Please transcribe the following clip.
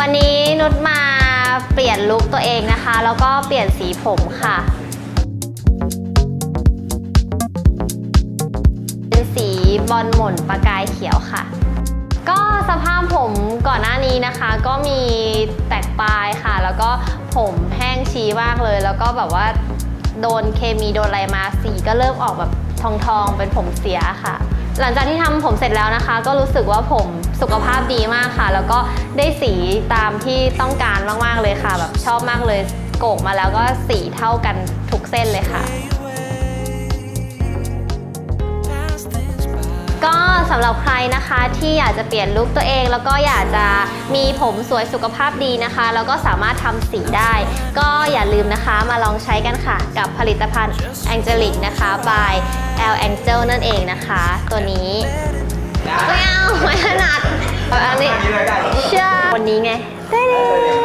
วันนี้นุชมาเปลี่ยนลุคตัวเองนะคะ แล้วก็เปลี่ยนสีผมค่ะ เป็นสีบอลหม่นประกายเขียวค่ะ ก็สภาพผมก่อนหน้านี้นะคะ ก็มีแตกปลายค่ะ แล้วก็ผมแห้งชี้มากเลย แล้วก็แบบว่าโดนเคมีโดนอะไรมาสีก็เริ่มออกแบบทองทองๆเป็นผมเสียค่ะ หลังจากที่ทำผมเสร็จแล้วนะคะ ก็รู้สึกว่าผม สุขภาพดีมากค่ะ แล้วก็ได้สีตามที่ต้องการมากๆเลยค่ะ แบบชอบมากเลยโกกมาแล้วก็สีเท่ากันทุกเส้นเลยค่ะ ก็สำหรับใครนะคะที่อยากจะเปลี่ยนลุคตัวเอง แล้วก็อยากจะมีผมสวยสุขภาพดีนะคะ แล้วก็สามารถทำสีได้ ก็อย่าลืมนะคะมาลองใช้กันค่ะ กับผลิตภัณฑ์ Angelic นะคะ by L Angel นั่นเองนะคะ ตัวนี้ไม่เอา อันนี้ใช่วันนี้ไงได้เลย